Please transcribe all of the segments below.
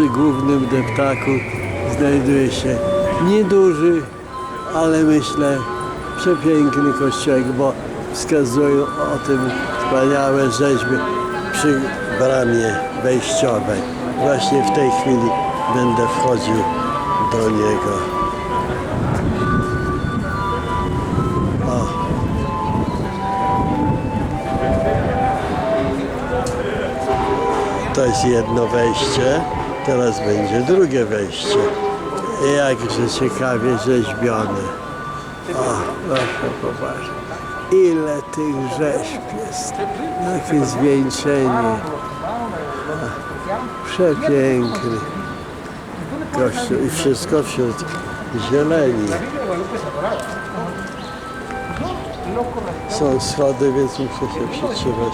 przy głównym deptaku znajduje się nieduży, ale myślę przepiękny kościółek, bo wskazują o tym wspaniałe rzeźby przy bramie wejściowej. Właśnie w tej chwili będę wchodził do niego. To jest jedno wejście, teraz będzie drugie wejście. Jakże ciekawie rzeźbione. O, proszę popatrz. Ile tych rzeźb jest. Jakie zwieńczenie. Przepiękny kościół i wszystko wśród zieleni. Są schody, więc muszę się przytrzymać.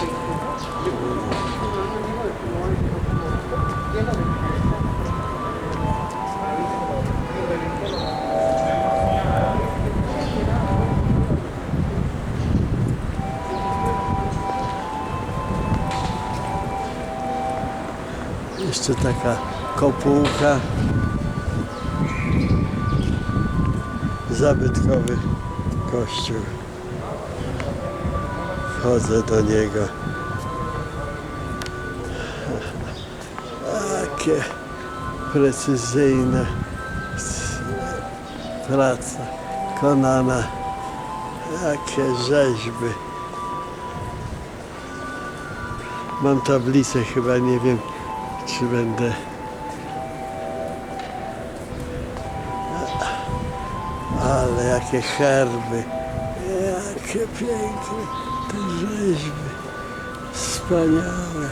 Jeszcze taka kopułka. Zabytkowy kościół. Wchodzę do niego. Jakie precyzyjne praca konana. Jakie rzeźby. Mam tablicę chyba, nie wiem czy będę. Ale jakie herby, jakie piękne te rzeźby, wspaniałe.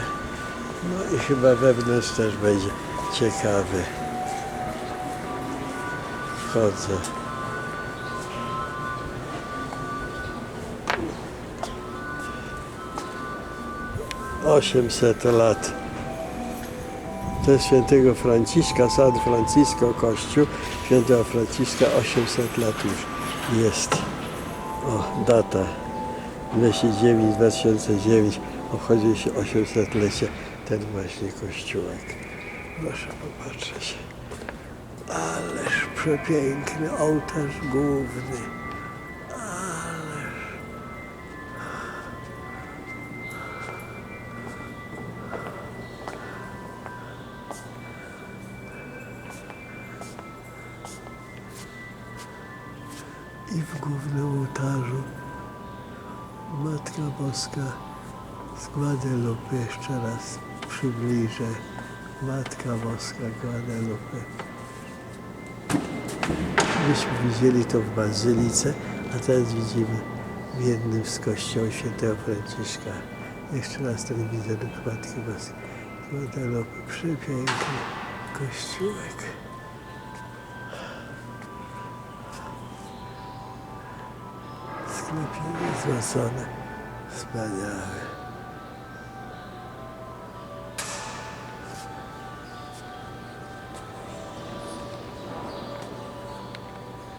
No i chyba wewnątrz też będzie ciekawy. Wchodzę. Osiemset lat. To jest świętego Franciszka, San Francisco Kościół. Świętego Franciszka 800 lat już jest. O, data 209, 2009 obchodzi się 800-lecie ten właśnie kościółek. Proszę popatrzeć. Ależ przepiękny ołtarz główny. I w głównym ołtarzu Matka Boska z Guadalupe. Jeszcze raz przybliżę. Matka Boska Guadalupe. Myśmy widzieli to w Bazylice, a teraz widzimy w jednym z kościołów świętego Franciszka. Jeszcze raz ten wizerunek Matki Boskiej Guadalupe. Przepiękny kościółek. Sklepienie złocone. Wspaniałe.